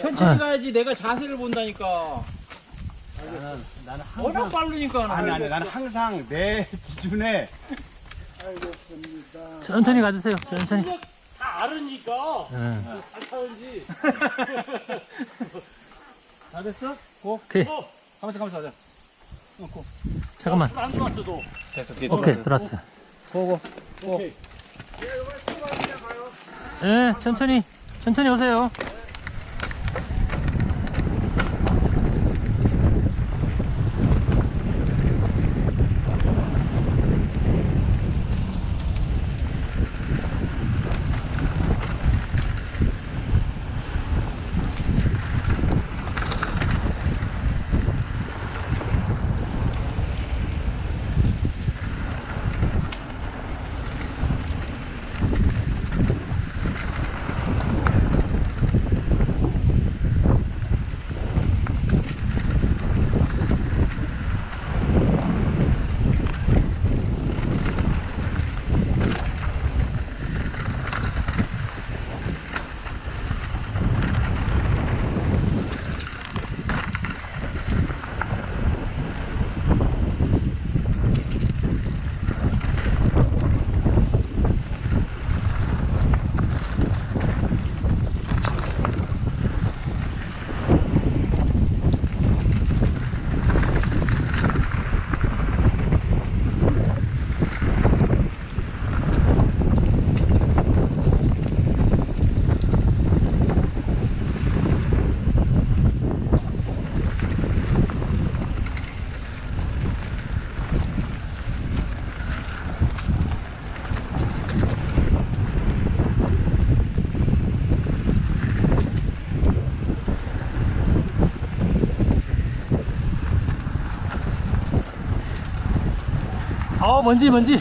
천천히 가야지 내가 자세를 본다니까 나는, 나는 워낙 항상 빠르니까 아니 아니 나는 항상 내 기준에 알겠습니다. 천천히 가주세요. 천천히. 다 알으니까 예. 안 타는지 다 됐어? 고? 오케이. 가만있어 가만있어 하자 잠깐만. 안 들어왔어도 됐어 오케이, 들어왔어. 고고 오케이 예, 천천히. 천천히 오세요. 아, 먼지, 먼지.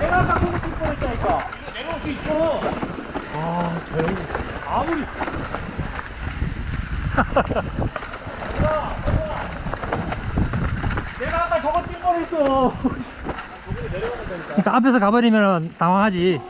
내가 아까 보고 이거 내려올 수 있어 아 저형 아무리 내가 아까 저거 뛸 뻔했어. 그러니까 앞에서 가버리면 당황하지.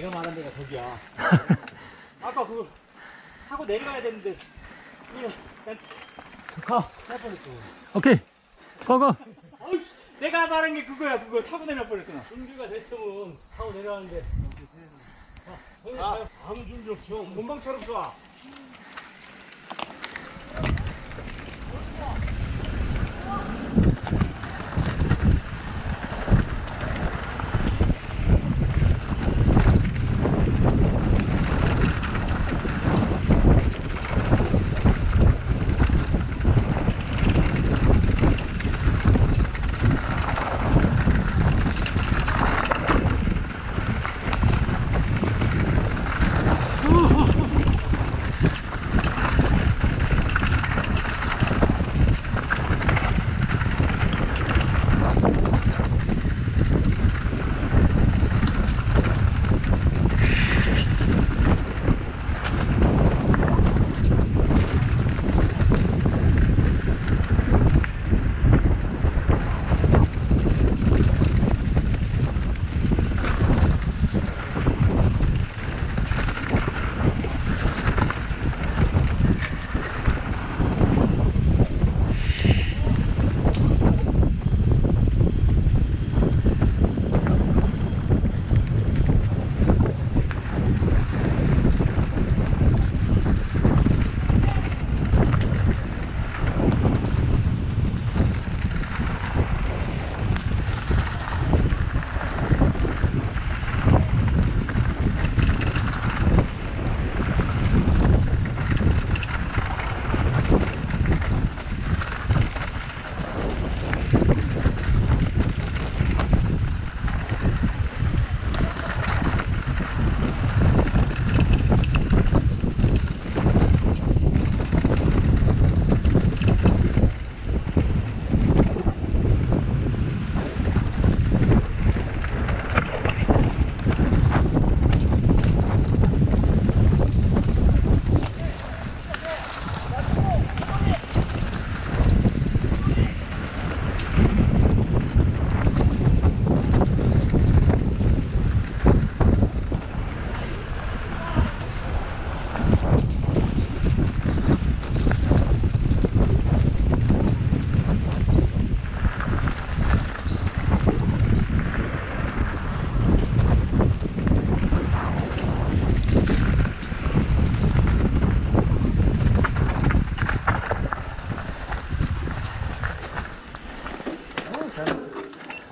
내가 말한 데가 저기야 아까 그 타고 내려가야 되는데 난 가. 뻔했어 오케이. 고고. 내가 말한 게 그거야 그거 타고 내려 뻔했구나 준비가 됐으면 타고 내려가는데 아무 준비 없어. 금방처럼 쏴. 아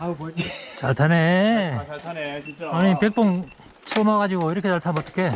우 뭐지? 잘 타네. 아, 잘 타네, 진짜. 아니, 백봉 처음 와가지고 이렇게 잘 타면 어떡해.